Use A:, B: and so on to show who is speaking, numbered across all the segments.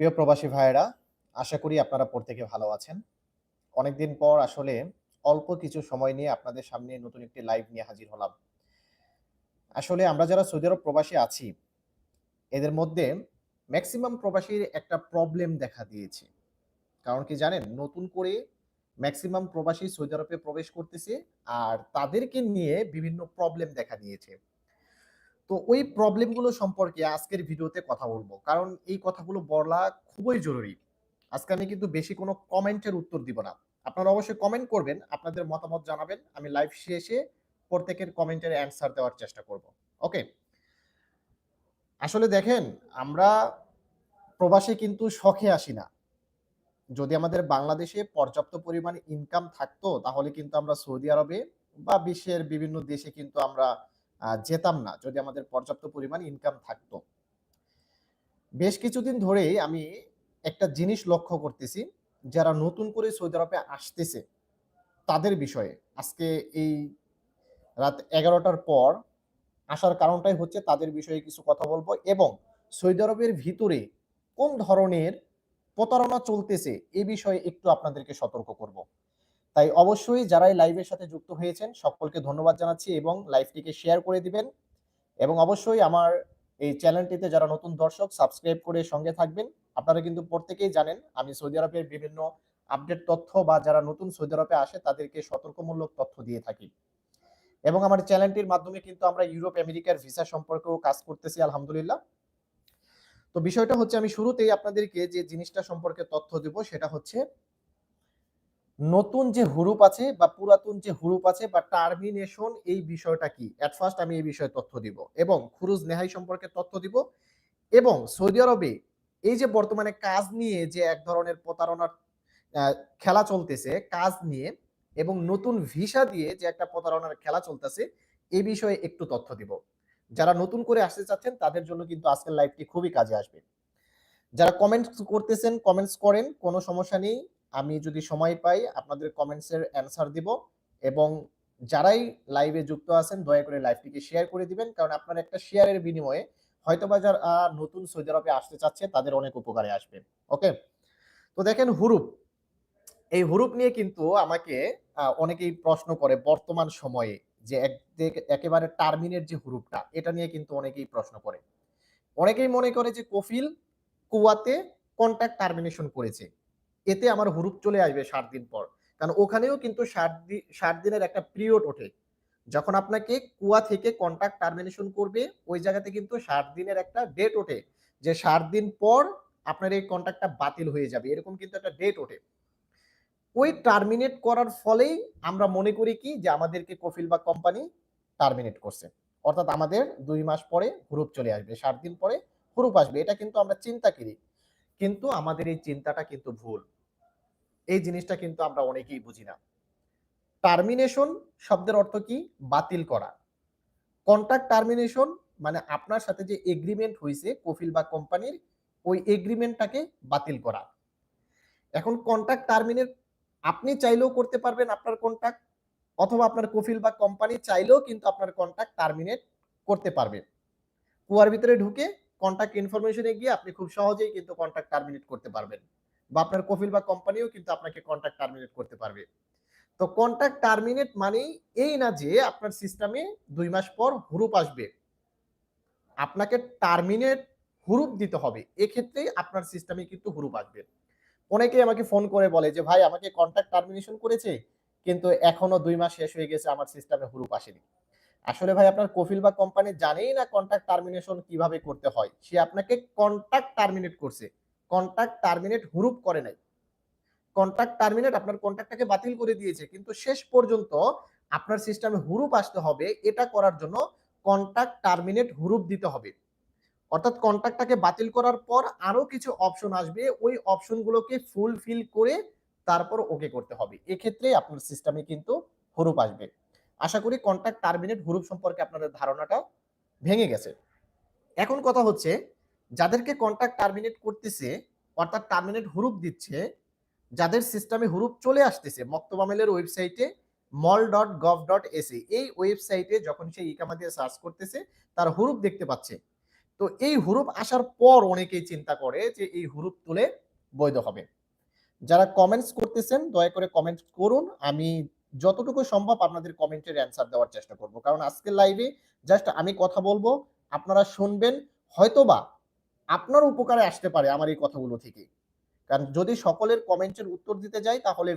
A: প্রিয় প্রবাসী ভাইয়েরা, আশা করি আপনারা প্রত্যেকে ভালো আছেন। অনেকদিন পর আসলে অল্প কিছু সময় নিয়ে আপনাদের সামনে নতুন একটি লাইভ নিয়ে হাজির হলাম। আসলে আমরা যারা সৌদি আরব প্রবাসী আছি, এদের মধ্যে ম্যাক্সিমাম প্রবাসীর একটা প্রবলেম দেখা দিয়েছে। কারণ কি জানেন, নতুন করে ম্যাক্সিমাম প্রবাসী সৌদি আরবে প্রবেশ করতেছে আর তাদেরকে নিয়ে বিভিন্ন প্রবলেম দেখা দিয়েছে। তো ওই প্রবলেমগুলো সম্পর্কে আজকের ভিডিওতে কথা বলব। কারণ এই কথাগুলো বলা খুবই জরুরি। আজকে আমি কিন্তু বেশি কোনো কমেন্টের উত্তর দিব না। আপনারা অবশ্যই কমেন্ট করবেন, আপনাদের মতামত জানাবেন, আমি লাইভ শেষে প্রত্যেকের কমেন্টের অ্যান্সার দেওয়ার চেষ্টা করব। ওকে আসলে দেখেন, আমরা প্রবাসে কিন্তু শখে আসি না। যদি আমাদের বাংলাদেশে পর্যাপ্ত পরিমাণ ইনকাম থাকতো, তাহলে কিন্তু আমরা সৌদি আরবে বা বিশ্বের বিভিন্ন দেশে কিন্তু আমরা যেতাম না, যদি আমাদের পর্যাপ্ত পরিমাণ ইনকাম থাকতো। বেশ কিছুদিন ধরেই আমি একটা জিনিস লক্ষ্য করতেছি, যারা নতুন করে সৌদি আরবে আসতেছে, তাদের বিষয়ে। আজকে এই রাত এগারোটার পর আসার কারণটাই হচ্ছে তাদের বিষয়ে কিছু কথা বলব এবং সৌদি আরবের ভিতরে কোন ধরনের প্রতারণা চলতেছে, এ বিষয়ে একটু আপনাদেরকে সতর্ক করব। তাই অবশ্যই যারা এই লাইভের সাথে যুক্ত হয়েছেন, সকলকে ধন্যবাদ জানাচ্ছি এবং লাইভটিকে শেয়ার করে দিবেন। এবং অবশ্যই আমার এই চ্যানেলটিতে যারা নতুন দর্শক সাবস্ক্রাইব করে সঙ্গে থাকবেন। আপনারা কিন্তু প্রত্যেকেই জানেন, আমি সৌদি আরবের বিভিন্ন আপডেট তথ্য বা যারা নতুন সৌদি আরবে আসে, তাদেরকে সতর্কমূলক তথ্য দিয়ে থাকি। এবং আমার চ্যানেলটির মাধ্যমে কিন্তু আমরা ইউরোপ, আমেরিকার ভিসা সম্পর্কেও কাজ করতেছি, আলহামদুলিল্লাহ। তো বিষয়টা হচ্ছে, আমি শুরুতেই আপনাদেরকে যে জিনিসটা সম্পর্কে তথ্য দেব, সেটা হচ্ছে নতুন যে হুরুপ আছে বা পুরাতন যে হুরুপ আছে বা টার্মিনেশন এই বিষয়টা কি? অ্যাট ফার্স্ট আমি এই বিষয়ে তথ্য দিব এবং খুরুজ নেহাই সম্পর্কে তথ্য দিব এবং সৌদি আরবে এই যে বর্তমানে কাজ নিয়ে যে এক ধরনের প্রতারণার খেলা চলতেছে, কাজ নিয়ে এবং নতুন ভিসা দিয়ে যে একটা প্রতারণার খেলা চলতেছে এই বিষয়ে একটু তথ্য দিব। যারা নতুন করে আসতে চাচ্ছেন তাদের জন্য কিন্তু আজকের লাইভটি খুবই কাজে আসবে। যারা কমেন্টস করতেছেন কমেন্টস করেন, কোনো সমস্যা নেই। আমি যদি সময় পাই, আপনাদের কমেন্টসের অ্যান্সার দিব এবং যারাই লাইভে যুক্ত আছেন, দয়া করে লাইভটিকে শেয়ার করে দিবেন। কারণ আপনার একটা শেয়ারের বিনিময়ে হয়তোবা যারা নতুন সৌদি আরবে আসতে চাচ্ছে, তাদের অনেক উপকারে আসবে। ওকে তো দেখেন হুরুপ। এই হুরুপ নিয়ে কিন্তু আমাকে অনেকেই প্রশ্ন করে বর্তমান সময়ে যে এক- একেবারে টার্মিনের যে হুরুপটা, এটা নিয়ে কিন্তু অনেকেই প্রশ্ন করে। অনেকেই মনে করে যে কফিল কুয়াতে কন্ট্যাক্ট টার্মিনেশন করেছে। এতে আমার হুরুপ চলে আসবে ষাট দিন পর। কারণ ওখানেও কিন্তু ষাট দিন দিনের একটা পিরিয়ড ওঠে। যখন আপনাকে কুয়া থেকে কন্ট্যাক্ট টার্মিনেশন করবে, ওই জায়গাতে কিন্তু ষাট দিনের একটা ডেট ওঠে। যে ষাট দিন পর আপনার এই কন্ট্যাক্টটা বাতিল হয়ে যাবে। এরকম কিন্তু একটা ডেট ওঠে। ওই টার্মিনেট করার ফলেই আমরা মনে করি কি? যে আমাদেরকে কফিল বা কোম্পানি টার্মিনেট করছে। অর্থাৎ আমাদের দুই মাস পরে হুরুপ চলে আসবে। ষাট দিন পরে হুরুপ আসবে। এটা কিন্তু আমরা চিন্তা করি। কিন্তু আমাদের এই চিন্তাটা কিন্তু ভুল। এই জিনিসটা কিন্তু আমরা অনেকেই বুঝি না। টার্মিনেশন শব্দের অর্থ কি? বাতিল করা। কন্ট্রাক্ট টার্মিনেশন মানে আপনার সাথে যে এগ্রিমেন্ট হয়েছে কফিল বা কোম্পানির, ওই এগ্রিমেন্টটাকে বাতিল করা। এখন কন্ট্রাক্ট টার্মিনেট আপনি চাইলেও করতে পারবেন আপনার কন্ট্রাক্ট অথবা আপনার কফিল বা কোম্পানি চাইলেও কিন্তু আপনার কন্ট্রাক্ট টার্মিনেট করতে পারবেন কুয়ার ভিতরে ঢুকে কন্ট্যাক্ট ইনফরমেশনে গিয়ে আপনি খুব সহজেই কিন্তু কন্ট্রাক্ট টার্মিনেট করতে পারবেন। বা আপনার কফিল বা কোম্পানিও কিন্তু আপনাকে কন্ট্রাক্ট টার্মিনেট করতে পারবে। তো কন্ট্রাক্ট টার্মিনেট মানেই এই না যে আপনার সিস্টেমে দুই মাস পর হুরুপ আসবে। আপনাকে টার্মিনেট হুরুপ দিতে হবে। এক্ষেত্রেই আপনার সিস্টেমে কিন্তু হুরুপ আসবে। অনেকেই আমাকে ফোন করে বলে যে, ভাই, আমাকে কন্ট্রাক্ট টার্মিনেশন করেছে, কিন্তু এখনও দুই মাস শেষ হয়ে গেছে, আমার সিস্টেমে হুরুপ আসেনি। আসলে ভাই, আপনার কফিল বা কোম্পানি জানেই না কন্ট্রাক্ট টার্মিনেশন কীভাবে করতে হয়। সে আপনাকে কন্ট্রাক্ট টার্মিনেট করছে। কন্ট্রাক্ট টার্মিনেট হুরুপ করে নাই। কন্ট্রাক্ট টার্মিনেট আপনার কন্ট্রাক্টটাকে বাতিল করে দিয়েছে, কিন্তু শেষ পর্যন্ত আপনার সিস্টেমে হুরুপ আসতে হবে, এটা করার জন্য কন্ট্রাক্ট টার্মিনেট হুরুপ দিতে হবে। অর্থাৎ কন্ট্রাক্টটাকে বাতিল করার পর আরও কিছু অপশন আসবে, ওই অপশনগুলোকে ফুলফিল করে তারপর ওকে করতে হবে। এক্ষেত্রে আপনার সিস্টেমে কিন্তু হুরুপ আসবে। আশা করি কন্ট্রাক্ট টার্মিনেট হুরুপ সম্পর্কে আপনাদের ধারণাটা ভেঙে গেছে। এখন কথা হচ্ছে যাদেরকে কন্ট্রাক্ট টার্মিনেট করতেছে, অর্থাৎ টার্মিনেট হুরুপ দিচ্ছে, যাদের সিস্টেমে হুরুপ চলে আসতেছে মক্তবামেলের ওয়েবসাইটে mol dot gov dot AC এই ওয়েবসাইটে যখন সে ইকামা দিয়ে সার্চ করতেছে, তার হুরুপ দেখতে পাচ্ছে। তো এই হুরুপ আসার পর অনেকেই চিন্তা করে যে এই হুরুপ তুলে বৈধ হবে। যারা কমেন্টস করতেছেন, দয়া করে কমেন্ট করুন। আমি যতটুকু সম্ভব আপনাদের কমেন্টের অ্যান্সার দেওয়ার চেষ্টা করব। কারণ আজকের লাইভে জাস্ট আমি কথা বলব, আপনারা শুনবেন, হয়তোবা আপনার উপকারে আসতে পারে আমার এই কথাগুলো থেকে। কারণ যদি সকলের কমেন্টের উত্তর দিতে যাই, তাহলে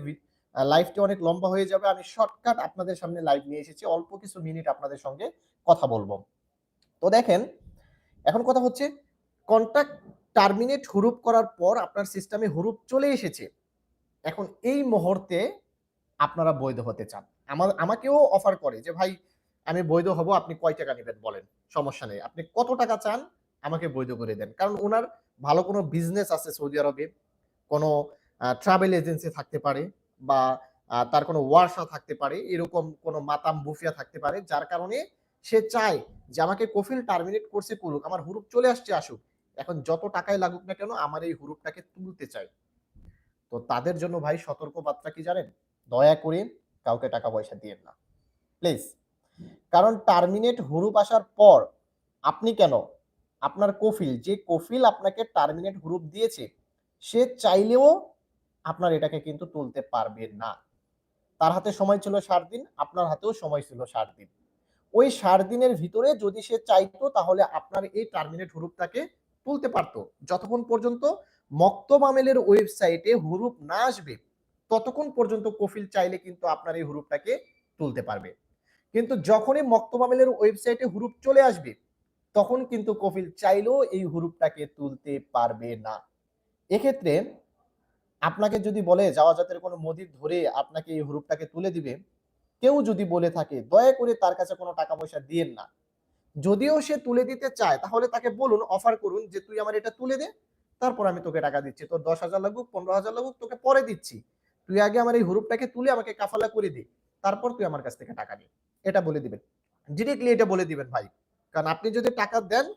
A: লাইভটি অনেক লম্বা হয়ে যাবে। আমি শর্টকাট আপনাদের সামনে লাইভ নিয়ে এসেছি। অল্প কিছু মিনিট আপনাদের সঙ্গে কথা বলব। তো দেখেন, এখন কথা হচ্ছে কন্ট্যাক্ট টার্মিনেট হুরুপ করার পর আপনার সিস্টেমে হুরুপ চলে এসেছে। এখন এই মুহূর্তে আপনারা বৈধ হতে চান। আমার আমাকেও অফার করে যে, ভাই, আমি বৈধ হব, আপনি কয় টাকা নেবেন বলেন? সমস্যা নেই। আপনি কত টাকা চান? আমাকে বৈধ করে দেন। কারণ ওনার ভালো কোনো বিজনেস আছে সৌদি আরবে, কোনো ট্রাভেল এজেন্সি থাকতে পারে বা তার কোনো ওয়ার্কশপ থাকতে পারে, এরকম কোনো মাতাম বুফিয়া থাকতে পারে, যার কারণে সে চায় যে আমাকে কফিল টার্মিনেট করছে করুক আমার হুরুপ চলে আসছে, আসুক। এখন যত টাকায় লাগুক না কেন, আমার এই হুরুপটাকে তুলতে চাই তো তাদের জন্য ভাই সতর্ক বার্তা কি জানেন? দয়া করে কাউকে টাকা পয়সা দিয়েন না। প্লিজ কারণ টার্মিনেট হুরুপ আসার পর আপনি কেন আপনার কফিল, যে কফিল আপনাকে টার্মিনেট হুরুপ দিয়েছে, সে চাইলেও আপনার এটাকে কিন্তু তুলতে পারবে না। তার হাতে সময় ছিল ষাট দিন, আপনার হাতেও সময় ছিল ষাট দিন। ওই ষাট দিনের ভিতরে যদি সে চাইতো, তাহলে আপনার এই টার্মিনেট হুরুপটাকে তুলতে পারতো। যতক্ষণ পর্যন্ত মক্তব আমেলের ওয়েবসাইটে হুরুপ না আসবে, ততক্ষণ পর্যন্ত কফিল চাইলে কিন্তু আপনার এই হুরুপটাকে তুলতে পারবে। কিন্তু যখনই মক্তব আমেলের ওয়েবসাইটে হুরুপ চলে আসবে তখন কিন্তু কফিল চাইলেও এই হুরুপটাকে তুলতে পারবে না। এক্ষেত্রে আপনাকে যদি বলে যাওয়া জাতের কোনো মদির ধরে আপনাকে এই হুরুপটাকে তুলে দিবে, কেউ যদি বলে থাকে, দয়া করে তার কাছে কোনো টাকা পয়সা দিয়েন না। যদিও সে তুলে দিতে চায়, তাহলে তাকে বলুন, অফার করুন যে, তুই আমার এটা তুলে দে, তারপর আমি তোকে টাকা দিচ্ছি। তোর দশ হাজার লাগুক, পনেরো হাজার লাগুক, তোকে পরে দিচ্ছি। তুই আগে আমার এই হুরুপটাকে তুলে আমাকে কাফালা করে দে, তারপর তুই আমার কাছ থেকে টাকা নি। এটা বলে দিবেন। ডিরেক্টলি এটা বলে দিবেন ভাই। কারণ আপনি যদি টাকা দেন,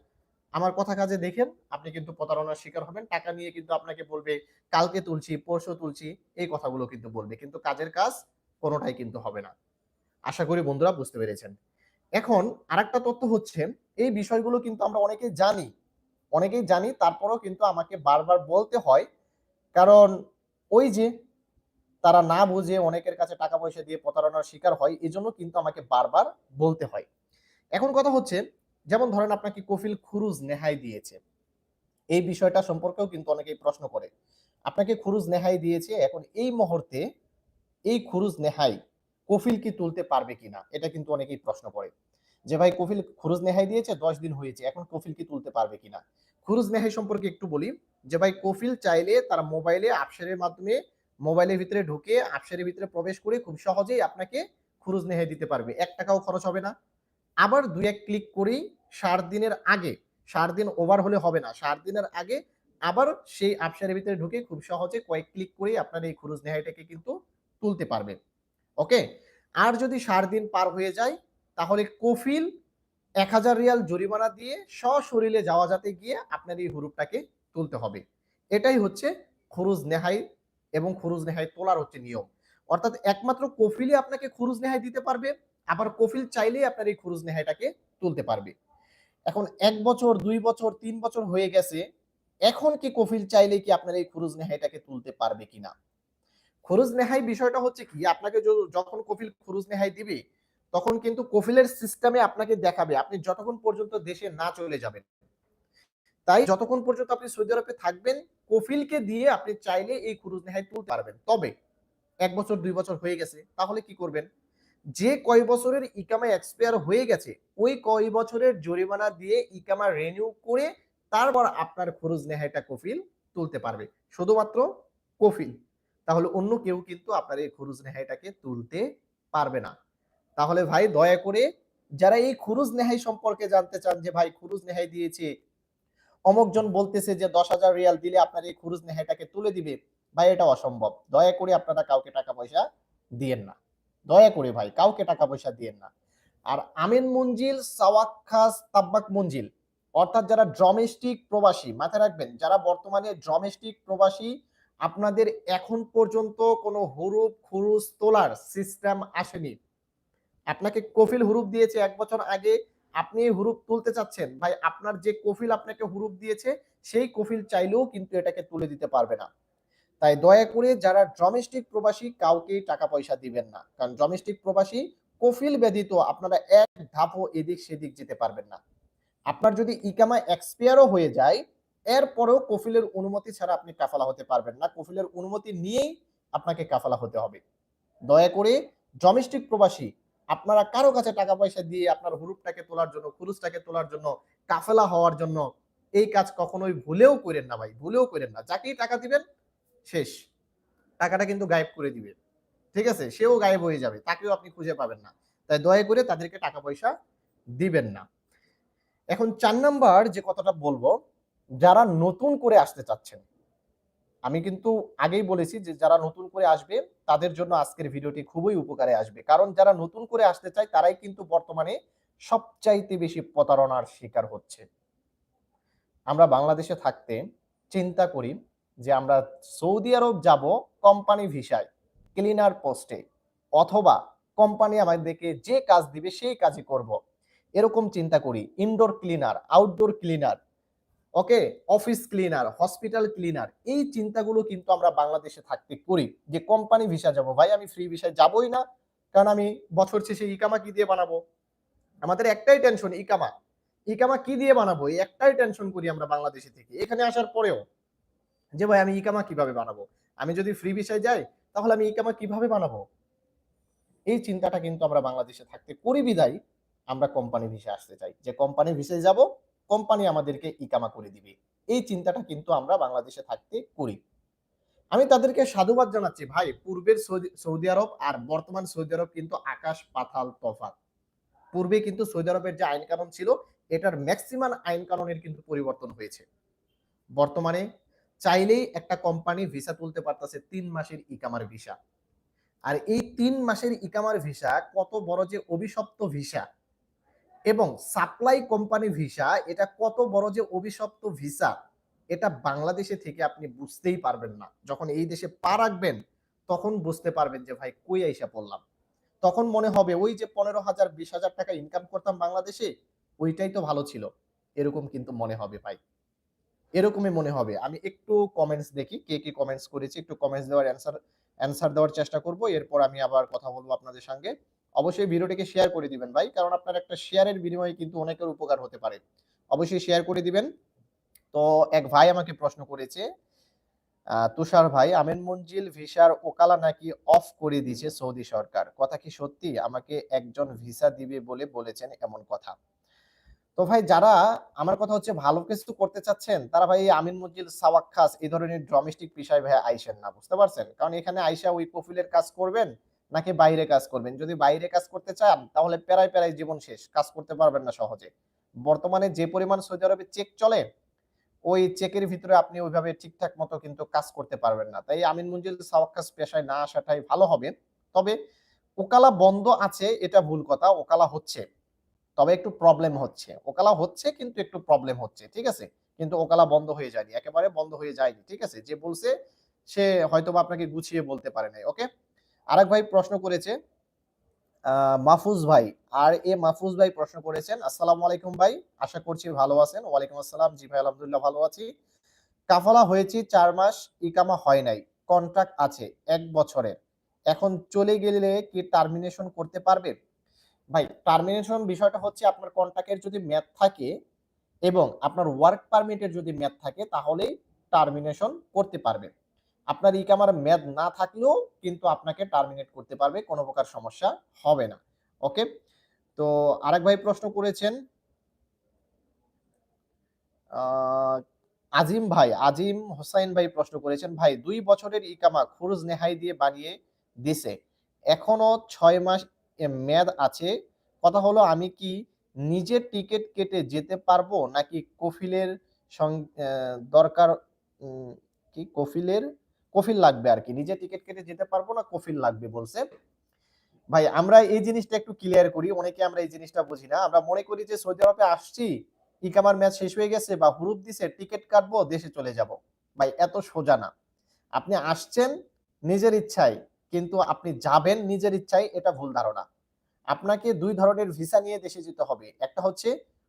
A: আমার কথা কাজে দেখেন, আপনি কিন্তু প্রতারণার শিকার হবেন। টাকা নিয়ে কিন্তু আপনাকে বলবে, কালকে তুলছি, পরশু তুলছি, এই কথাগুলো কিন্তু বলবে। কিন্তু কাজের কাজ কোনোটাই কিন্তু হবে না। আশা করি বন্ধুরা বুঝতে পেরেছেন। এখন আরেকটা তথ্য হচ্ছে, এই বিষয়গুলো কিন্তু আমরা অনেকেই জানি। অনেকেই জানি, তারপরেও কিন্তু আমাকে বারবার বলতে হয়। কারণ ওই যে তারা না বুঝে অনেকের কাছে টাকা পয়সা দিয়ে প্রতারণার শিকার হয়, এজন্য কিন্তু আমাকে বারবার বলতে হয়। এখন কথা হচ্ছে যেমন ধরেন আপনাকে কফিল খুরুজ নেহাই দিয়েছে। এই বিষয়টা সম্পর্কেও কিন্তু অনেকেই প্রশ্ন করে। আপনাকে খুরুজ নেহাই দিয়েছে, এখন এই মুহূর্তে এই খুরুজ নেহাই কফিল কি তুলতে পারবে কিনা, এটা কিন্তু অনেকেই প্রশ্ন করে। যে ভাই কফিল খুরুজ নেহাই দিয়েছে, দশ দিন হয়েছে, এখন কফিল কি তুলতে পারবে কিনা? খুরুজ নেহাই সম্পর্কে একটু বলি, যে ভাই কফিল চাইলে তার মোবাইলে আপসারের মাধ্যমে মোবাইলের ভিতরে ঢুকে আপসারের ভিতরে প্রবেশ করে খুব সহজেই আপনাকে খুরুজ নেহাই দিতে পারবে। এক টাকাও খরচ হবে না। আবার দুই এক ক্লিক করেই ষাট দিনের আগে, ষাট দিন ওভার হলে হবে না। ষাট দিনের আগে আবার সেই আপসারের ভিতরে ঢুকে খুব সহজে কয়েক ক্লিক করেই আপনার এই খুরুজ নেহাইটাকে কিন্তু তুলতে পারবেন। ওকে আর যদি ষাট দিন পার হয়ে যায়, তাহলে কফিল এক হাজার রিয়াল জরিমানা দিয়ে সশরীরে যাওয়া যাতে গিয়ে আপনার এই হুরুপটাকে তুলতে হবে। এটাই হচ্ছে খুরুজ নেহাই এবং খুরুজ নেহাই তোলার হচ্ছে নিয়ম। অর্থাৎ একমাত্র কফিলই আপনাকে খুরুজ নেহাই দিতে পারবে। আবার কফিল চাইলেই আপনার এই খুরুজ নেহাইটাকে তুলতে পারবে। এখন এক বছর, দুই বছর, তিন বছর হয়ে গেছে, এখন কি কফিল চাইলে কি আপনার এই খুরুজ নেহাইটাকে তুলতে পারবে কিনা? খুরুজ নেহাই বিষয়টা হচ্ছে কি, আপনাকে যখন কফিল খুরুজ নেহাই দিবে, তখন কিন্তু কফিলের সিস্টেমে আপনাকে দেখাবে, আপনি যতক্ষণ পর্যন্ত দেশে না চলে যাবেন। তাই যতক্ষণ পর্যন্ত আপনি সৌদি আরবে থাকবেন, কফিলকে দিয়ে আপনি চাইলে এই খুরুজ নেহাই তুলতে পারবেন। তবে এক বছর, দুই বছর হয়ে গেছে, তাহলে কি করবেন? যে কয় বছরের ইকামা এক্সপায়ার হয়ে গেছে, ওই কয় বছরের জরিমানা দিয়ে ইকামা রেনিউ করে তারপর আপনার খরচ নেহাইটা কফিল তুলতে পারবে। শুধুমাত্র কফিল। তাহলে অন্য কেউ কিন্তু আপনার এই খরচ নেহাইটাকে তুলতে পারবে না। তাহলে ভাই দয়া করে যারা এই খুরুজ নেহাই সম্পর্কে জানতে চান যে ভাই খুরুজ নেহাই দিয়েছে অমকজন বলতেছে যে দশ হাজার রিয়াল দিলে আপনার এই খুরুজ নেহাইটাকে তুলে দিবে। ভাই এটা অসম্ভব। দয়া করে আপনারা কাউকে টাকা পয়সা দিয়েন না। দয়া করে ভাই, কাউকে টাকা পয়সা দিয়েন না। আর আমিন মঞ্জিল সাওয়াক্খাস তাব্বাক মঞ্জিল, অর্থাৎ যারা ডোমেস্টিক প্রবাসী, মাথায় রাখবেন, যারা বর্তমানে ডোমেস্টিক প্রবাসী, আপনাদের এখন পর্যন্ত কোনো হুরুপ খুরুস তোলার সিস্টেম আসেনি। আপনাকে কফিল হুরুপ দিয়েছে এক বছর আগে, আপনি হুরুপ তুলতে চাচ্ছেন, ভাই, আপনার যে কফিল আপনাকে হুরুপ দিয়েছে, সেই কফিল চাইলেও কিন্তু এটাকে তুলে দিতে পারবে না। তাই দয়া করে যারা ডোমেস্টিক প্রবাসী কাউকেই টাকা পয়সা দিবেন না। কারণ ডোমেস্টিক প্রবাসী কফিল ব্যতীত আপনারা এক ধাপও এদিক সেদিক যেতে পারবেন না। আপনার যদি ইকামা এক্সপায়ারও হয়ে যায়, এরপরেও কফিলের অনুমতি ছাড়া আপনি কাফালা হতে পারবেন না। কফিলের অনুমতি নিয়েই আপনাকে কাফালা হতে হবে। দয়া করে ডোমেস্টিক প্রবাসী, আপনারা কারও কাছে টাকা পয়সা দিয়ে আপনার হুরুপটাকে তোলার জন্য খুরুজটাকে তোলার জন্য, কাফেলা হওয়ার জন্য এই কাজ কখনোই ভুলেও করেন না ভাই, ভুলেও করেন না। যাকেই টাকা দিবেন শেষ। টাকাটা কিন্তু গায়েব করে দিবে। ঠিক আছে? সেও গায়েব হয়ে যাবে। তাকেও আপনি খুঁজে পাবেন না। তাই দয়া করে তাদেরকে টাকা পয়সা দিবেন না। এখন চার নাম্বার যে কথাটা বলব, যারা নতুন করে আসতে চাচ্ছেন, আমি কিন্তু আগেই বলেছি যে যারা নতুন করে আসবে, তাদের জন্য আজকের ভিডিওটি খুবই উপকারে আসবে। কারণ যারা নতুন করে আসতে চায়, তারাই কিন্তু বর্তমানে সবচাইতে বেশি প্রতারণার শিকার হচ্ছে। আমরা বাংলাদেশে থাকতে চিন্তা করি যে আমরা সৌদি আরব যাব কোম্পানি ভিসায় ক্লিনার পোস্টে অথবা কোম্পানি আমাদেরকে যে কাজ দিবে সেই কাজই করব। এরকম চিন্তা করি indoor cleaner outdoor cleaner okay office cleaner hospital cleaner এই চিন্তাগুলো কিন্তু আমরা বাংলাদেশে থাকতে করি যে কোম্পানি ভিসা যাব। ভাই, আমি ফ্রি ভিসায় যাবই না, কারণ আমি বছর শেষে ইকামা কি দিয়ে বানাবো? আমাদের একটাই টেনশন ইকামা। ইকামা কি দিয়ে বানাবো? এই একটাই টেনশন করি আমরা বাংলাদেশে থেকে। এখানে আসার পরেও যে, ভাই, আমি ইকামা কীভাবে বানাবো? আমি যদি ফ্রি ভিসায় যাই, তাহলে আমি ইকামা কীভাবে বানাবো? এই চিন্তাটা কিন্তু আমরা বাংলাদেশে থাকতে করি বিদায় আমরা কোম্পানি ভিসা আসতে চাই। যে কোম্পানি ভিসায় যাব কোম্পানি আমাদেরকে ইকামা করে দিবে। এই চিন্তাটা কিন্তু আমরা বাংলাদেশে থাকতে করি। আমি তাদেরকে সাধুবাদ জানাচ্ছি, ভাই, পূর্বের সৌদি আরব আর বর্তমান সৌদি আরব কিন্তু আকাশ পাতাল তফাৎ। পূর্বে কিন্তু সৌদি আরবের যে আইন কানুন ছিল, এটার ম্যাক্সিমাম আইন কানুনের কিন্তু পরিবর্তন হয়েছে। বর্তমানে চাইলেই একটা কোম্পানি ভিসা তুলতে পারতেছে তিন মাসের ইকামার ভিসা আর এই তিন মাসের ইকামার ভিসা কত বড় যে অভিশপ্ত ভিসা এবং সাপ্লাই কোম্পানি ভিসা এটা কত বড় যে অভিশপ্ত ভিসা এটা বাংলাদেশে থেকে আপনি বুঝতেই পারবেন না। যখন এই দেশে পা রাখবেন, তখন বুঝতে পারবেন যে, ভাই, কই আইসা পড়লাম? তখন মনে হবে, ওই যে পনেরো হাজার, বিশ হাজার টাকা ইনকাম করতাম বাংলাদেশে, ওইটাই তো ভালো ছিল। এরকম কিন্তু মনে হবে, ভাই। এরকমই মনে হবে। আমি একটু কমেন্টস দেখি, কে কে কমেন্টস করেছে, একটু কমেন্টস দেওয়ার অ্যান্সার অ্যান্সার দেওয়ার চেষ্টা করব। এরপর আমি আবার কথা বলব আপনাদের সঙ্গে। অবশ্যই ভিডিওটিকে শেয়ার করে দিবেন ভাই, কারণ আপনার একটা শেয়ারের বিনিময়ে কিন্তু অনেকের উপকার হতে পারে। অবশ্যই শেয়ার করে দিবেন। তো এক ভাই আমাকে প্রশ্ন করেছে তুষার ভাই, আমিন মঞ্জিল ভিসার ওকালা নাকি অফ করে দিয়েছে সৌদি সরকার? কথা কি সত্যি? আমাকে একজন ভিসা দিবে বলে বলেছেন এমন কথা। তো ভাই যারা আমার কথা হচ্ছে ভালো কিছু করতে চাচ্ছেন, তারা ভাই আমিন মঞ্জিল সাওয়াক্কাস এই ধরনের ডোমেস্টিক বিষয় ভাই আইসেন না, বুঝতে পারছেন? কারণ এখানে আইসা ওই কফিলের কাজ করবেন নাকি বাইরে কাজ করবেন? যদি বাইরে কাজ করতে চান, তাহলে প্যারায় প্যারায় জীবন শেষ, কাজ করতে পারবেন না সহজে। বর্তমানে যে পরিমাণ সৌদি আরবে চেক চলে, ওই চেকের ভিতরে আপনি ওইভাবে ঠিকঠাক মতো কিন্তু কাজ করতে পারবেন না। তাই আমিন মঞ্জিল সাওয়াক্কাস পেশায় না আসাটাই ভালো হবে। তবে ওকালা বন্ধ আছে, এটা ভুল কথা, ওকালা হচ্ছে। তবে একটু প্রবলেম হচ্ছে। ওকালা হচ্ছে কিন্তু একটু প্রবলেম হচ্ছে, ঠিক আছে? কিন্তু ওকালা বন্ধ হয়ে যায়নি, একেবারে বন্ধ হয়ে যায়নি, ঠিক আছে? যে বলছে, সে হয়তোবা আপনাকে গুছিয়ে বলতে পারে নাই ওকে আরেক ভাই প্রশ্ন করেছে মাহফুজ ভাই, আর এ মাহফুজ ভাই প্রশ্ন করেছেন, আসসালামু আলাইকুম ভাই, আশা করছি ভালো আছেন। ওয়ালাইকুম আসসালাম, জি ভাই, আলহামদুলিল্লাহ ভালো আছি। কাফালা হয়েছি চার মাস, ইকামা হয় নাই কন্ট্রাক্ট আছে এক বছরের। এখন চলে গেলে কি টার্মিনেশন করতে পারবে? ভাই টার্মিনেশন বিষয়টা হচ্ছে আপনার কন্ট্রাক্টের যদি মেয়াদ থাকে এবং আপনার ওয়ার্ক পারমিটের যদি মেয়াদ থাকে, তাহলেই টার্মিনেশন করতে পারবে। আপনার ইকামার মেয়াদ না থাকলেও কিন্তু আপনাকে টার্মিনেট করতে পারবে, কোনো প্রকার সমস্যা হবে না। ওকে তো আরেক ভাই প্রশ্ন করেছেন আজিম ভাই, আজিম হোসাইন ভাই প্রশ্ন করেছেন, ভাই, দুই বছরের ইকামা খুরুজ নেহাই দিয়ে বানিয়ে দিছে, এখনও ছয় মাস মেয়াদ আছে। কথা হলো, আমি কি নিজে টিকিট কেটে যেতে পারব? নাকি কফিলের দরকার কি কফিলের? কফিল লাগবে আর কি। নিজে টিকিট কেটে যেতে পারব না কফিল লাগবে বলছে। ভাই, আমরা এই জিনিসটা একটু ক্লিয়ার করি। অনেকে আমরা এই জিনিসটা বুঝি না। আমরা মনে করি যে সৌদি আরবে আসছি ইকামার ম্যাচ শেষ হয়ে গেছে বা হুরুপ দিছে, টিকিট কাটবো, দেশে চলে যাব। ভাই, এত সোজা না। আপনি আসছেন নিজের ইচ্ছায়। কিন্তু আপনি যাবেন নিজের ইচ্ছায়, এটা ভুল ধারণা। আপনাকে দুই ধরনের ভিসা নিয়ে দেশে যেতে হবে। একটা হচ্ছে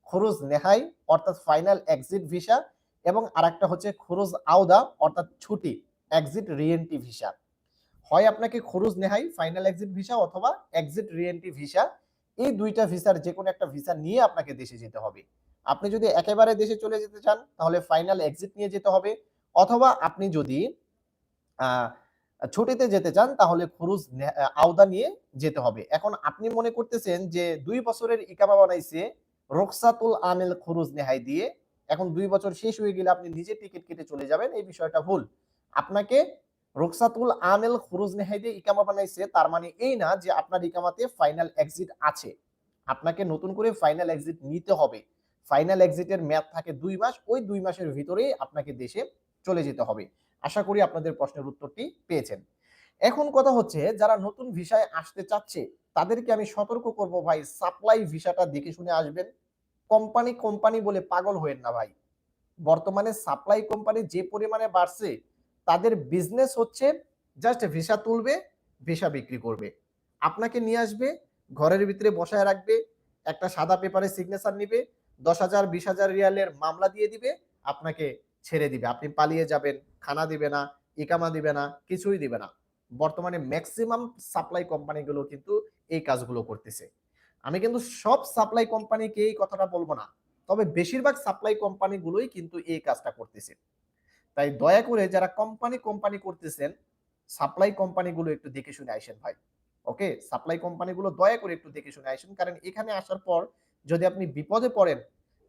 A: খরুজ নেহাই, অর্থাৎ ফাইনাল এক্সিট ভিসা এবং আরেকটা হচ্ছে খরুজ আওদা, অর্থাৎ ছুটি এক্সিট রিএন্ট্রি ভিসা হয় আপনাকে খরুজ নেহাই ফাইনাল এক্সিট ভিসা অথবা এক্সিট রিএন্ট্রি ভিসা এই দুইটা ভিসার যে কোনো একটা ভিসা নিয়ে আপনাকে দেশে যেতে হবে। আপনি যদি একেবারে দেশে চলে যেতে চান, তাহলে ফাইনাল এক্সিট নিয়ে যেতে হবে। অথবা আপনি যদি ছুটিতে যেতে চান, তাহলে খরুজ নে- আওদা নিয়ে যেতে হবে। এখন আপনি মনে করতেছেন যে দুই বছরের ইকামা বানাইছে রোকসাতুল আনেল খরুজ নেহাই দিয়ে, এখন দুই বছর শেষ হয়ে গেলে আপনি নিজে টিকিট কেটে চলে যাবেন, এই বিষয়টা ভুল। আপনাকে রোকসাতুল আনেল খরুজ নেহাই দিয়ে ইকামা বানাইছে, তার মানে এই না যে আপনার ইকামাতে ফাইনাল এক্সিট আছে। আপনাকে নতুন করে ফাইনাল এক্সিট নিতে হবে। ফাইনাল এক্সিটের মেয়াদ থাকে দুই মাস, ওই দুই মাসের ভিতরেই আপনাকে দেশে চলে যেতে হবে। আশা করি আপনাদের প্রশ্নের উত্তরটি পেয়েছেন। এখন কথা হচ্ছে, যারা নতুন ভিসায় আসতে চাচ্ছে, তাদেরকে আমি সতর্ক করব ভাই, সাপ্লাই ভিসাটা দেখে শুনে আসবেন। কোম্পানি কোম্পানি বলে পাগল হয়েন না ভাই। বর্তমানে সাপ্লাই কোম্পানি যে পরিমাণে বাড়ছে, তাদের বিজনেস হচ্ছে জাস্ট ভিসা তুলবে, ভিসা বিক্রি করবে। আপনাকে নিয়ে আসবে, ঘরের ভিতরে বসায় রাখবে, একটা সাদা পেপারে সিগনেচার নিবে, দশ হাজার, বিশ হাজার রিয়ালের মামলা দিয়ে দিবে, আপনাকে ছেড়ে দিবে। আপনি পালিয়ে যাবেন, খানা দিবে না, ইকামা দিবে না, কিছুই দিবে না। বর্তমানে ম্যাক্সিমাম সাপ্লাই কোম্পানিগুলো কিন্তু এই কাজগুলো করতেছে। আমি কিন্তু সব সাপ্লাই কোম্পানিকে এই কথাটা বলব না, তবে বেশিরভাগ সাপ্লাই কোম্পানিগুলোই কিন্তু এই কাজটা করতেছে। তাই দয়া করে যারা কোম্পানি কোম্পানি করতেছেন সাপ্লাই কোম্পানিগুলো একটু দেখে শুনে আসেন ভাই। ওকে সাপ্লাই কোম্পানিগুলো দয়া করে একটু দেখে শুনে আসেন। কারণ এখানে আসার পর যদি আপনি বিপদে পড়েন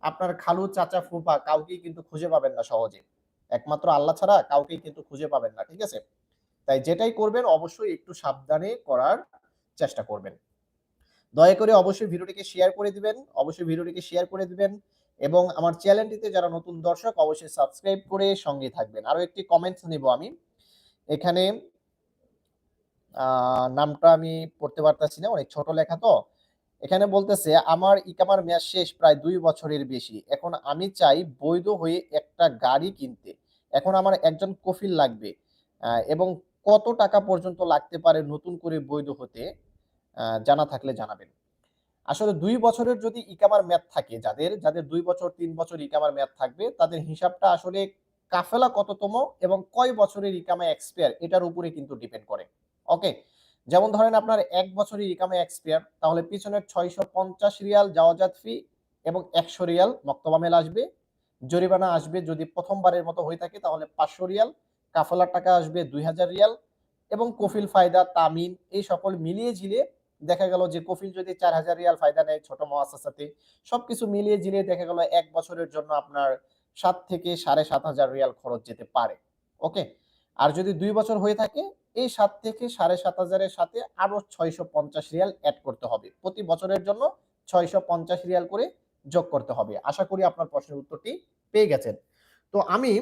A: আপনার খালু, চাচা, ফুফা কাউকেই কিন্তু খুঁজে পাবেন না সহজে। একমাত্র আল্লাহ ছাড়া কাউকেই কিন্তু খুঁজে পাবেন না, ঠিক আছে? তাই যেটাই করবেন, অবশ্যই একটু সাবধানে করার চেষ্টা করবেন। দয়া করে অবশ্যই ভিডিওটিকে শেয়ার করে দিবেন, অবশ্যই ভিডিওটিকে শেয়ার করে দিবেন এবং আমার চ্যানেলটিতে যারা নতুন দর্শক, অবশ্যই সাবস্ক্রাইব করে সঙ্গে থাকবেন। আরও একটি কমেন্টস নিব আমি। এখানে নামটা আমি পড়তে পারতাছি না, অনেক ছোট লেখা তো। এখানে বলতেছে, আমার ইকামার মেয়াদ শেষ প্রায় দুই বছরের বেশি। এখন আমি চাই বৈধ হয়ে একটা গাড়ি কিনতে। এখন আমার একজন কফিল লাগবে এবং কত টাকা পর্যন্ত লাগতে পারে নতুন করে বৈধ হতে জানা থাকলে জানাবেন। আসলে দুই বছরের যদি ইকামার মেয়াদ থাকে, যাদের যাদের দুই বছর, তিন বছর ইকামার মেয়াদ থাকবে, তাদের হিসাবটা আসলে কাফেলা কততম এবং কয় বছরের ইকামা এক্সপায়ার এটার উপরে কিন্তু ডিপেন্ড করে। ওকে যেমন ধরেন আপনার এক বছরই ইকামা এক্সপিয়ার তাহলে পিছনের ছয়শো পঞ্চাশ রিয়াল জাওয়াজাত ফি এবং একশো রিয়াল মক্তবামেল আসবে। জরিমানা আসবে যদি প্রথমবারের মতো হয়ে থাকে, তাহলে পাঁচশো রিয়াল, কাফলার টাকা আসবে দুই হাজার রিয়াল এবং কফিল ফায়দা তামিন এই সকল মিলিয়ে ঝিলিয়ে দেখা গেল যে কফিল যদি চার হাজার রিয়াল ফায়দা নেয় ছোট মহাসাসাতে, সবকিছু মিলিয়ে ঝিলিয়ে দেখা গেল এক বছরের জন্য আপনার সাত থেকে সাড়ে সাত হাজার রিয়াল খরচ যেতে পারে। ওকে? আর যদি দুই বছর হয়ে থাকে, এই সাত থেকে সাড়ে সাত হাজারের সাথে আরও ছয়শো পঞ্চাশ রিয়াল অ্যাড করতে হবে। প্রতি বছরের জন্য ছয়শো পঞ্চাশ রিয়াল করে যোগ করতে হবে। আশা করি আপনার প্রশ্নের উত্তরটি পেয়ে গেছেন। তো আমি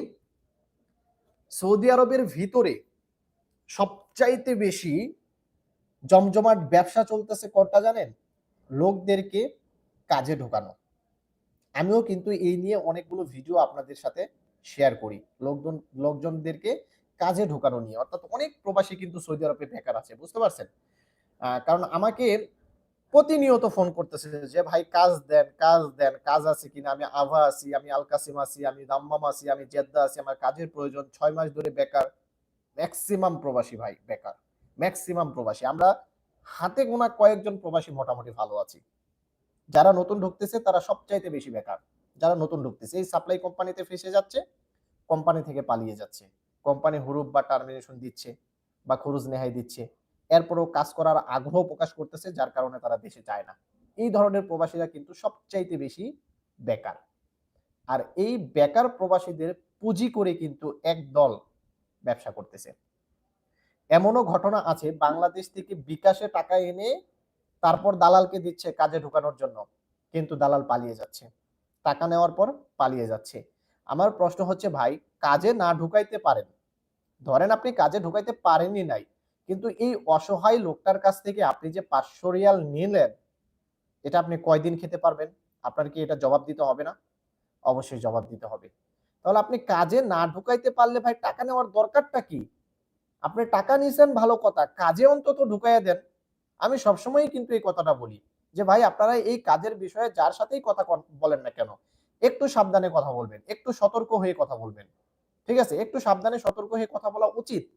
A: সৌদি আরবের ভিতরে সবচাইতে বেশি জমজমাট ব্যবসা চলতেছে কোনটা জানেন? লোকদেরকে কাজে ঢোকানো। আমিও কিন্তু এই নিয়ে অনেকগুলো ভিডিও আপনাদের সাথে শেয়ার করি। লোকজন, লোকজনদেরকে কাজে ঢোকানো নিয়ে। অর্থাৎ অনেক প্রবাসী কিন্তু সৌদি আরবে বেকার আছে, বুঝতে পারছেন? কারণ আমাকে প্রতিনিয়ত ফোন করতেছে যে, ভাই, কাজ দেন কাজ দেন, কাজ আছে কিনা? আমি আভা আছি, আমি আলকাসিম আছি, আমি দাম্মাম আছি, আমি জেদ্দা আছি, আমার কাজের প্রয়োজন, ছয় মাস ধরে বেকার। ম্যাক্সিমাম প্রবাসী, ভাই, বেকার। ম্যাক্সিমাম প্রবাসী। আমরা হাতে গোনা কয়েকজন প্রবাসী মোটামুটি ভালো আছি। যারা নতুন ঢুকতেছে, তারা সবচাইতে বেশি বেকার। যারা নতুন ঢুকতেছে, এই সাপ্লাই কোম্পানিতে ফেসে যাচ্ছে কোম্পানি থেকে পালিয়ে যাচ্ছে। কোম্পানি হুরুপ বা টার্মিনেশন দিচ্ছে বা খরচ নেহাই দিচ্ছে। এরপরও কাজ করার আগ্রহ প্রকাশ করতেছে, যার কারণে তারা দেশে যায় না। এই ধরনের প্রবাসীরা কিন্তু সবচাইতে বেশি বেকার। আর এই বেকার প্রবাসীদের পুঁজি করে কিন্তু এক দল ব্যবসা করতেছে। এমনও ঘটনা আছে, বাংলাদেশ থেকে বিকাশে টাকা এনে তারপর দালালকে দিচ্ছে কাজে ঢুকানোর জন্য। কিন্তু দালাল পালিয়ে যাচ্ছে। টাকা নেওয়ার পর পালিয়ে যাচ্ছে। আমার প্রশ্ন হচ্ছে, ভাই, কাজে না ঢুকাইতে পারেন ধরেন আপনি কাজে ঢুকাইতে পারেনই নাই, কিন্তু এই অসহায় লোকটার কাছ থেকে আপনি যে পাঁচশো রিয়াল নিলেন, এটা আপনি কয়দিন খেতে পারবেন? আপনার কি এটা জবাব দিতে হবে না? অবশ্যই জবাব দিতে হবে। তাহলে আপনি কাজে না ঢুকাইতে পারলে ভাই টাকা নেওয়ার দরকারটা কি? আপনি টাকা নিছেন ভালো কথা, কাজে অন্তত ঢুকাইয়া দেন। আমি সবসময়ই কিন্তু এই কথাটা বলি যে ভাই আপনারা এই কাজের বিষয়ে যার সাথেই কথা বলেন না কেন, একটু সাবধানে কথা বলবেন, একটু সতর্ক হয়ে কথা বলবেন। ঠিক আছে? একটু সাবধানে সতর্ক হয়ে কথা বলা উচিত।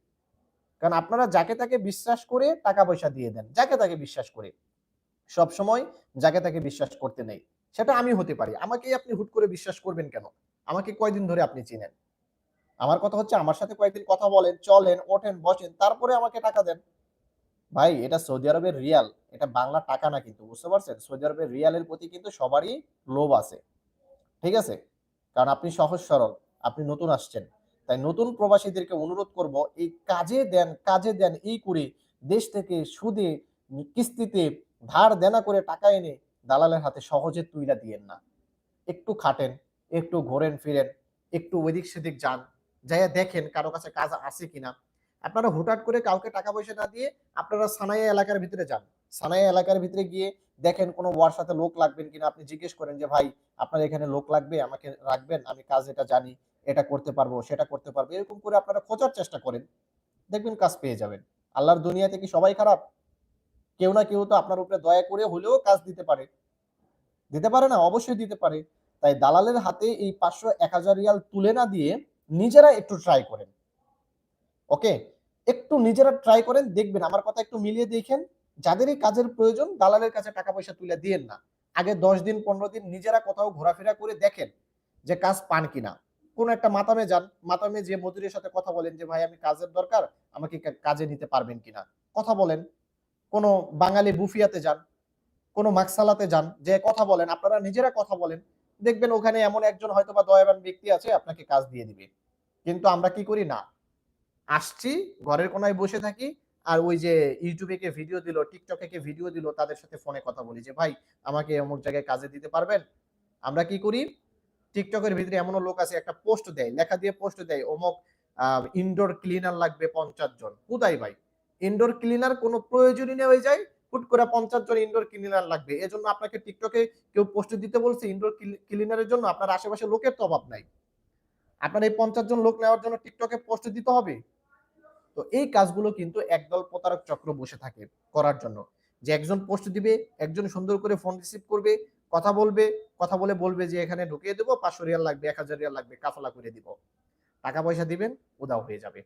A: কারণ আপনারা যাকে তাকে বিশ্বাস করে টাকা পয়সা দিয়ে দেন, যাকে তাকে বিশ্বাস করে। সব সময় যাকে তাকে বিশ্বাস করতে নেই। সেটা আমি হতে পারি। আমাকে আপনি হুট করে বিশ্বাস করবেন কেন? আমাকে কয়দিন ধরে আপনি চিনেন? আমার কথা হচ্ছে আমার সাথে কয়েকদিন কথা বলেন, চলেন, ওঠেন, বসেন, তারপরে আমাকে টাকা দেন। ভাই, এটা সৌদি আরবের রিয়াল। এটা বাংলা টাকা না কিন্তু, বুঝতে পারছেন? সৌদি আরবের রিয়ালের প্রতি কিন্তু সবারই লোভ আছে। ঠিক আছে? কারণ আপনি সহজ সরল, আপনি নতুন আসছেন। তাই নতুন প্রবাসীদেরকে অনুরোধ করব, এই কাজে দেন কাজে দেন, এই করে দেশ থেকে সুদে, কিস্তিতে ধার দেনা করে টাকা এনে দালালের হাতে সহজে তুইলা দিয়েন না। একটু খাটেন, একটু ঘোরেন, ফিরেন, একটু ওদিক সেদিক যান, যাইয়া দেখেন কারও কাছে কাজ আছে কিনা। আপনারা হুটহাট করে কাউকে টাকা পয়সা না দিয়ে আপনারা সানাইয়া এলাকার ভিতরে যান। সানাইয়া এলাকার ভিতরে গিয়ে দেখেন কোনো ওয়ার সাথে লোক লাগবেন কিনা। আপনি জিজ্ঞেস করেন যে, ভাই, আপনার এখানে লোক লাগবে? আমাকে রাখবেন? আমি কাজ এটা জানি। এটা করতে পারব, সেটা করতে পারব, এরকম করে আপনারা খোঁজার চেষ্টা করেন। দেখবেন কাজ পেয়ে যাবেন। আল্লাহর দুনিয়াতে কি সবাই খারাপ? কেউ না কেউ তো আপনার উপরে দয়া করে হলেও কাজ দিতে পারে। দিতে পারে না, অবশ্যই দিতে পারে। তাই দালালের হাতে এই পাঁচশো এক হাজার রিয়াল তুলে না দিয়ে নিজেরা একটু ট্রাই করেন। ওকে একটু নিজেরা ট্রাই করেন, দেখবেন আমার কথা একটু মিলিয়ে দেখেন। যাদের এই কাজের প্রয়োজন, দালালের কাছে টাকা পয়সা তুলে দিয়েন না। আগে দশ দিন, পনেরো দিন নিজেরা কোথাও ঘোরাফেরা করে দেখেন যে কাজ পান কিনা। কোন একটা মাতামে যান, মাতামে যে মজুরের সাথে কথা বলেন যে, ভাই, আমি কাজের দরকার, আমাকে কাজে নিতে পারবেন কিনা? কথা বলেন। কোনো বাঙালি বুফিয়াতে যান, কোনো মাকসালাতে যান, যে কথা বলেন, আপনারা নিজেরা কথা বলেন। দেখবেন ওখানে এমন একজন হয়তো বা দয়াবান ব্যক্তি আছে, আপনাকে কাজ দিয়ে দিবে। কিন্তু আমরা কি করি? না। আসছি, ঘরের কোনায় বসে থাকি, আর ওই যে ইউটিউবে কে ভিডিও দিল টিকটকে কে ভিডিও দিল, তাদের সাথে ফোনে কথা বলি যে, ভাই, আমাকে অমুক জায়গায় কাজে দিতে পারবেন? আমরা কি করি? টিকটকের ভিতরে এমনও লোক আছে, একটা পোস্ট দেয়, লেখা দিয়ে পোস্ট দেয়, অমুক ইনডোর ক্লিনার লাগবে পঞ্চাশ জন। কোথায় ভাই? ইনডোর ক্লিনার কোনো প্রয়োজনই নেই হয়ে যায় হুট করে পঞ্চাশ জন ইনডোর ক্লিনার লাগবে। এজন্য আপনাকে টিকটকে কেউ পোস্ট দিতে বলছে ইনডোর ক্লিনারের জন্য আপনার আশেপাশে লোকের তো অভাব নাই। আপনার এই পঞ্চাশ জন লোক নেওয়ার জন্য টিকটকে পোস্ট দিতে হবে। তো এই কাজগুলো কিন্তু একদল প্রতারক চক্র বসে থাকে করার জন্য। যে একজন পোস্ট দিবে, একজন সুন্দর করে ফোন রিসিভ করবে কথা বলবে, কথা বলে বলবে যে এখানে ঢুকিয়ে দেবো, পাঁচশো রিয়াল লাগবে, এক হাজার রিয়াল লাগবে, কাফলা করে দিব। টাকা পয়সা দিবেন, উদাও হয়ে যাবে।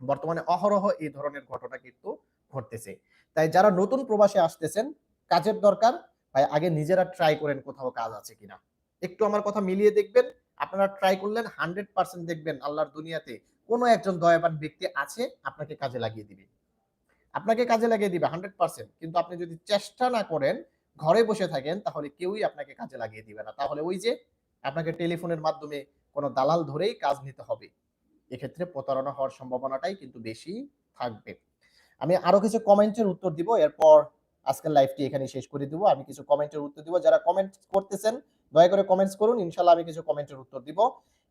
A: বর্তমানে অহরহ এই ধরনের ঘটনা কিন্তু ঘটতেছে। তাই যারা নতুন প্রবাসে আসতেছেন, কাজের দরকার, ভাই, আগে নিজেরা ট্রাই করেন কোথাও কাজ আছে কিনা। একটু আমার কথা মিলিয়ে দেখবেন, আপনারা ট্রাই করলেন হান্ড্রেড পার্সেন্ট দেখবেন আল্লাহর দুনিয়াতে কোনো একজন দয়াবান ব্যক্তি আছে, আপনাকে কাজে লাগিয়ে দিবে। আপনাকে কাজে লাগিয়ে দিবে হান্ড্রেড পার্সেন্ট কিন্তু আপনি যদি চেষ্টা না করেন ঘরে বসে থাকেন, তাহলে কেউই আপনাকে কাজে লাগিয়ে দিবে না। তাহলে ওই যে আপনাকে টেলিফোনের মাধ্যমে কোনো দালাল ধরেই কাজ নিতে হবে, এক্ষেত্রে প্রতারণা হওয়ার সম্ভাবনাটাই কিন্তু বেশি থাকবে। আমি আরও কিছু কমেন্টের উত্তর দিব, এরপর আজকের লাইভটি এখানে শেষ করে দিব। আমি কিছু কমেন্টের উত্তর দিব, যারা কমেন্ট করতেছেন, দয়া করে কমেন্টস করুন ইনশাল্লাহ আমি কিছু কমেন্টের উত্তর দিব।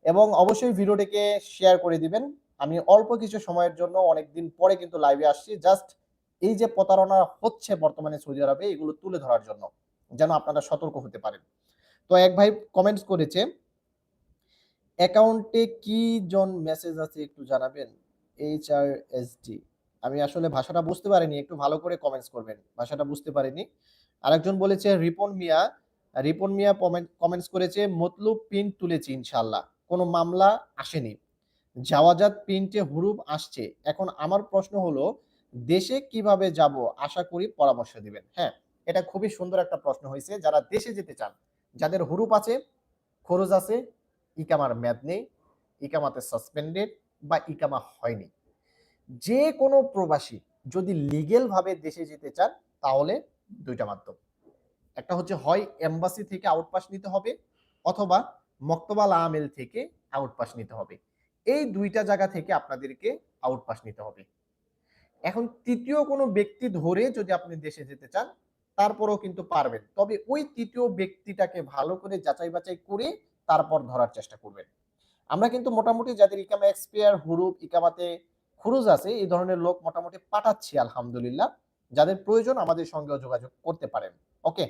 A: এবং অবশ্যই ভিডিওটিকে শেয়ার করে দিবেন। আমি অল্প কিছু সময়ের জন্য অনেকদিন পরে কিন্তু লাইভে আসছি, জাস্ট এই যে প্রতারণা হচ্ছে বর্তমানে সৌদি আরবে, এগুলো তুলে ধরার জন্য যেন আপনারা সতর্ক হতে পারেন। তো এক ভাই কমেন্টস করেছে অ্যাকাউন্টে কি জন মেসেজ আছে একটু জানাবেন? এইচ আর এস ডি আমি আসলে ভাষাটা বুঝতে পারিনি, একটু ভালো করে কমেন্টস করবেন। ভাষাটা বুঝতে পারিনি। আরেকজন বলেছে, রিপন মিয়া রিপন মিয়া কমেন্টস করেছে, মতলুব পিন তুলেছি ইনশাল্লাহ কোনো মামলা আসেনি। যাওয়াজাত প্রিন্টে হুরুপ আসছে। এখন আমার প্রশ্ন হলো দেশে কীভাবে যাব আশা করি পরামর্শ দিবেন। হ্যাঁ এটা খুবই সুন্দর একটা প্রশ্ন হয়েছে। যারা দেশে যেতে চান, যাদের হুরুপ আছে, খরচ আছে, ইকামার মেয়াদ নেই, ইকামাতে সাসপেন্ডেড বা ইকামা হয়নি। যে কোনো প্রবাসী যদি লিগেল ভাবে দেশে যেতে চান, তাহলে দুইটা মাধ্যম। একটা হচ্ছে হয় এম্বাসি থেকে আউটপাস নিতে হবে, অথবা মক্তবাল আমেল থেকে আউটপাস নিতে হবে। এই দুইটা জায়গা থেকে আপনাদেরকে আউটপাস নিতে হবে। এখন তৃতীয় কোনো ব্যক্তি ধরে যদি আপনি দেশে যেতে চান, তারপরেও কিন্তু পারবেন। তবে ওই তৃতীয় ব্যক্তিটাকে ভালো করে যাচাই বাছাই করে তারপর ধরার চেষ্টা করবেন। আমরা কিন্তু মোটামুটি যাদের ইকামা এক্সপিয়ার, হুরুপ, ইকামাতে খুরুজ আছে, এই ধরনের লোক মোটামুটি পাঠাচ্ছি, আলহামদুলিল্লাহ। যাদের প্রয়োজন আমাদের সঙ্গে যোগাযোগ করতে পারেন। ওকে?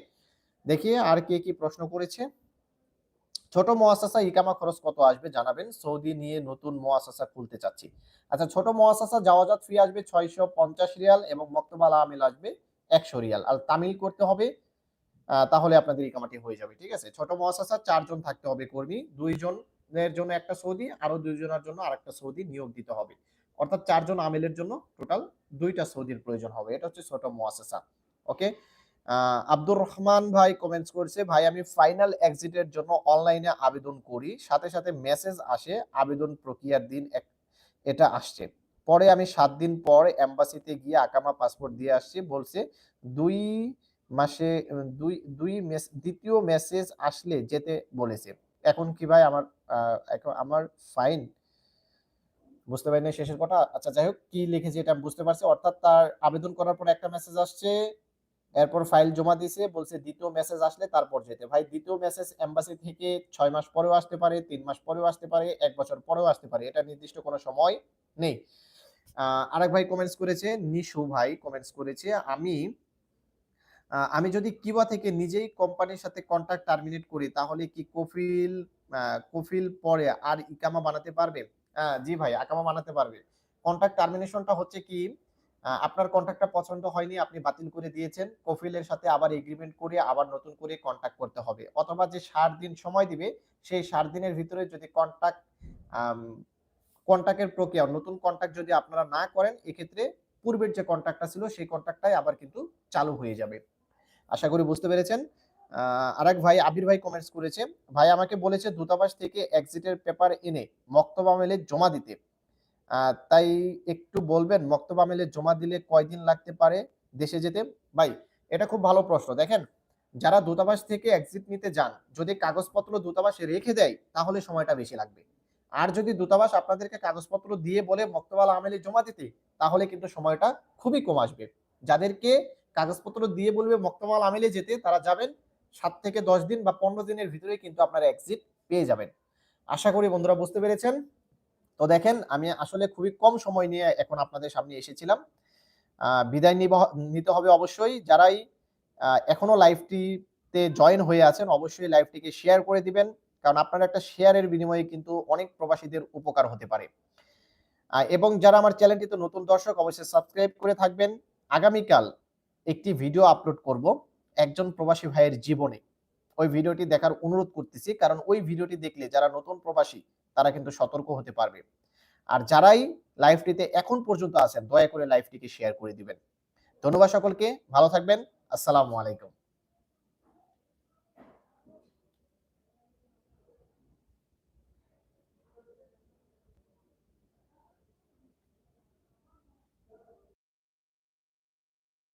A: দেখি আর কে কি প্রশ্ন করেছে? ছোট মোয়াসাসা ইকামা খরচ কত আসবে জানাবেন। সৌদি নিয়ে নতুন মোয়াসাসা খুলতে চাচ্ছি। আচ্ছা ছোট মোয়াসাসা যাওয়াজাত ফি আসবে ছয়শো পঞ্চাশ রিয়াল এবং মক্তবাল আমিল আসবে একশো রিয়াল। আর তামিল করতে হবে তাহলে আপনাদের ইকামাটি হয়ে যাবে, ঠিক আছে? ছোট মহাসাসা চারজন থাকতে হবে কর্মী, দুইজনের জন্য একটা সৌদি আরও দুইজনের জন্য আরেকটা সৌদি নিয়োগ দিতে হবে। অর্থাৎ চারজন আমেলের জন্য টোটাল দুইটা সৌদির প্রয়োজন হবে। এটা হচ্ছে ছোট মহাসাসা, ওকে? আব্দুর রহমান ভাই কমেন্টস করছে, ভাই, আমি ফাইনাল এক্সিটের জন্য অনলাইনে আবেদন করি। সাথে সাথে মেসেজ আসে, আবেদন প্রক্রিয়ার দিন এটা আসছে। পরে আমি সাত দিন পর এম্বাসিতে গিয়ে আকামা পাসপোর্ট দিয়ে আসছি। বলছে, দুই মাসে, দুই দুই দ্বিতীয় মেসেজ আসলে যেতে বলেছে। এখন কি ভাই আমার এখন আমার ফাইন বুঝতে পারিনি শেষের কথা। আচ্ছা যাই হোক, কি লিখেছে এটা বুঝতে পারছি। অর্থাৎ তার আবেদন করার পর একটা মেসেজ আসছে এরপর ফাইল জমা দিয়েছে বলছে দ্বিতীয় মেসেজ আসলে তারপর যেতে। ভাই, দ্বিতীয় মেসেজ এম্বাসি থেকে ছয় মাস পরেও আসতে পারে, তিন মাস পরেও আসতে পারে, এক বছর পরেও আসতে পারে, এটা নির্দিষ্ট কোনো সময় নেই। আরেক ভাই কমেন্টস করেছে, নিশু ভাই কমেন্টস করেছে, আমি আমি যদি কিবা থেকে নিজেই কোম্পানির সাথে কন্ট্রাক্ট টার্মিনেট করি, তাহলে কি কফিল কফিল পরে আর ইকামা বানাতে পারবে? জি ভাই, আকামা বানাতে পারবে। কন্ট্রাক্ট টার্মিনেশনটা হচ্ছে কি আপনার কন্ট্রাক্টটা পছন্দ হয়নি আপনি বাতিল করে দিয়েছেন। কফিলের সাথে আবার এগ্রিমেন্ট করে আবার নতুন করে কন্ট্যাক্ট করতে হবে। অথবা যে ষাট দিন সময় দিবে সেই ষাট দিনের ভিতরে যদি কন্ট্যাক্ট কন্ট্যাক্টের প্রক্রিয়া নতুন কন্ট্যাক্ট যদি আপনারা না করেন এক্ষেত্রে পূর্বের যে কন্ট্যাক্টটা ছিল সেই কন্ট্যাক্টটাই আবার কিন্তু চালু হয়ে যাবে। আশা করি বুঝতে পেরেছেন। আহ, আরেক ভাই আবির ভাই কমেন্টস করেছে ভাই আমাকে বলেছে দূতাবাস থেকে এক্সিটের পেপার এনে মক্তব আমেলে জমা দিতে। তাই একটু বলবেন মক্তব আমেলে জমা দিলে কয়দিন লাগতে পারে দেশে যেতে? ভাই, এটা খুব ভালো প্রশ্ন। দেখেন, যারা দূতাবাস থেকে এক্সিট নিতে যান, যদি কাগজপত্র দূতাবাসে রেখে দেয়, তাহলে সময়টা বেশি লাগবে। আর যদি দূতাবাস আপনাদেরকে কাগজপত্র দিয়ে বলে মক্তবাল আমেলে জমা দিতে, তাহলে কিন্তু সময়টা খুবই কম আসবে। যাদেরকে কাগজপত্র দিয়ে বলবে মক্তবাল আমেলে যেতে, তারা যাবেন সাত থেকে দশ দিন বা পনেরো দিনের ভিতরে কিন্তু আপনারা এক্সিট পেয়ে যাবেন। আশা করি বন্ধুরা বুঝতে পেরেছেন। তো দেখেন, আমি আসলে খুবই কম সময় নিয়ে এখন আপনাদের সামনে এসেছিলাম। বিদায় নিতে হবে অবশ্যই। যারাই এখনও লাইভটিতে জয়েন হয়ে আছেন, অবশ্যই লাইভটিকে শেয়ার করে দিবেন। কারণ আপনার একটা শেয়ারের বিনিময়ে কিন্তু অনেক প্রবাসীদের উপকার হতে পারে। এবং যারা আমার চ্যানেলটিতে নতুন দর্শক, অবশ্যই সাবস্ক্রাইব করে থাকবেন। আগামীকাল একটি ভিডিও আপলোড করব একজন প্রবাসী ভাইয়ের জীবনে। ওই ভিডিওটি দেখার অনুরোধ করতেছি, কারণ ওই ভিডিওটি দেখলে যারা নতুন প্রবাসী, তারা কিন্তু সতর্ক হতে পারবে। আর যারাই লাইভটিতে এখন পর্যন্ত আছেন, দয়া করে লাইভটিকে শেয়ার করে দিবেন। ধন্যবাদ সকলকে, ভালো থাকবেন, আসসালামু আলাইকুম।